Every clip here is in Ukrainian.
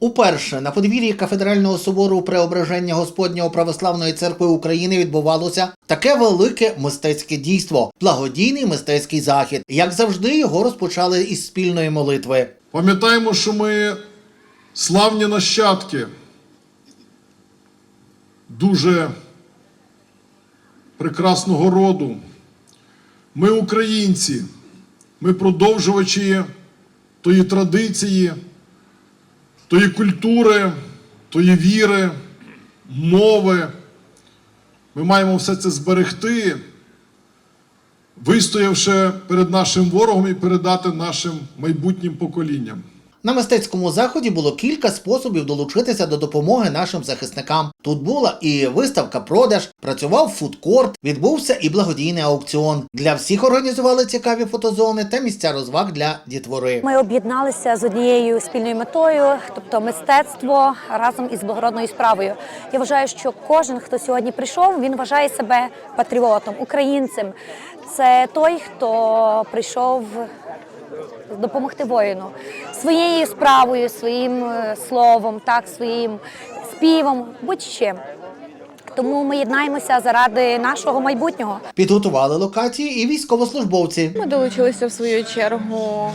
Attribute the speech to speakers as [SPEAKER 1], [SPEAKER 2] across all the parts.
[SPEAKER 1] Уперше на подвір'ї кафедрального собору Преображення Господнього православної церкви України відбувалося таке велике мистецьке дійство благодійний мистецький захід. Як завжди, його розпочали із спільної молитви.
[SPEAKER 2] Пам'ятаємо, що ми славні нащадки дуже прекрасного роду. Ми українці, ми продовжувачі тої традиції, тої культури, тої віри, мови. Ми маємо все це зберегти, вистоявши перед нашим ворогом і передати нашим майбутнім поколінням.
[SPEAKER 1] На мистецькому заході було кілька способів долучитися до допомоги нашим захисникам. Тут була і виставка продаж, працював фудкорт, відбувся і благодійний аукціон. Для всіх організували цікаві фотозони та місця розваг для дітвори.
[SPEAKER 3] Ми об'єдналися з однією спільною метою, тобто мистецтво разом із благородною справою. Я вважаю, що кожен, хто сьогодні прийшов, він вважає себе патріотом, українцем. Це той, хто прийшов допомогти воїну своєю справою, своїм е, словом, так, своїм співом, будь-чим. Тому ми єднаємося заради нашого майбутнього.
[SPEAKER 1] Підготували локації і військовослужбовці.
[SPEAKER 4] Ми долучилися в свою чергу,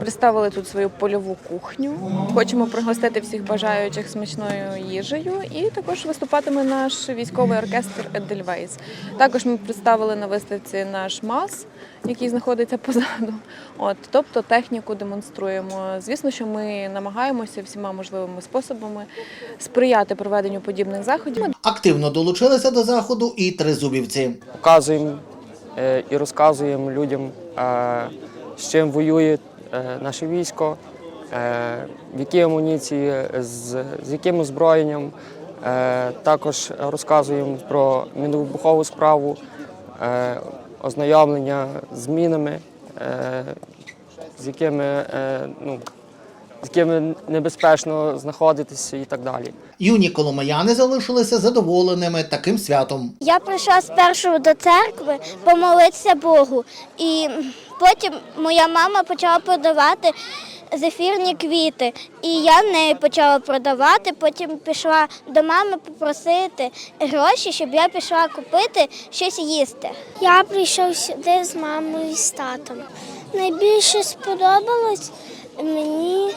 [SPEAKER 4] представили тут свою польову кухню. Хочемо пригостити всіх бажаючих смачною їжею. І також виступатиме наш військовий оркестр Едельвейс. Також ми представили на виставці наш МАЗ, який знаходиться позаду. От, тобто техніку демонструємо. Звісно, що ми намагаємося всіма можливими способами сприяти проведенню подібних заходів. Ми
[SPEAKER 1] Активно долучилися до заходу і тризубівці.
[SPEAKER 5] показуємо е, і розказуємо людям, е, з чим воює е, наше військо, е, в якій амуніції, з, з яким озброєнням. Е, Також розказуємо про міновибухову справу, ознайомлення з мінами, з якими, ну, з якими небезпечно знаходитися і так далі.
[SPEAKER 1] Юні коломияни залишилися задоволеними таким святом.
[SPEAKER 6] Я прийшла спершу до церкви помолитися Богу, і потім моя мама почала продавати зефірні квіти. І я в неї почала продавати. Потім пішла до мами попросити гроші, щоб я пішла купити щось їсти. Я прийшов сюди з мамою і з татом. Найбільше сподобалось мені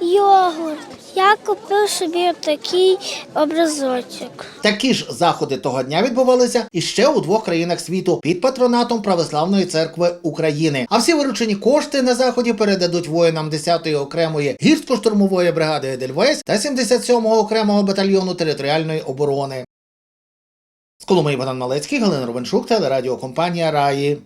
[SPEAKER 6] йогурт. Я купив собі такий образочок.
[SPEAKER 1] Такі ж заходи того дня відбувалися і ще у двох країнах світу під патронатом Православної церкви України. А всі виручені кошти на заході передадуть воїнам 10-ї окремої гірсько-штурмової бригади Едельвейс та 77-го окремого батальйону територіальної оборони. З Коломиї Богдан Малецький, Галина Ровеншук, телерадіокомпанія Раї.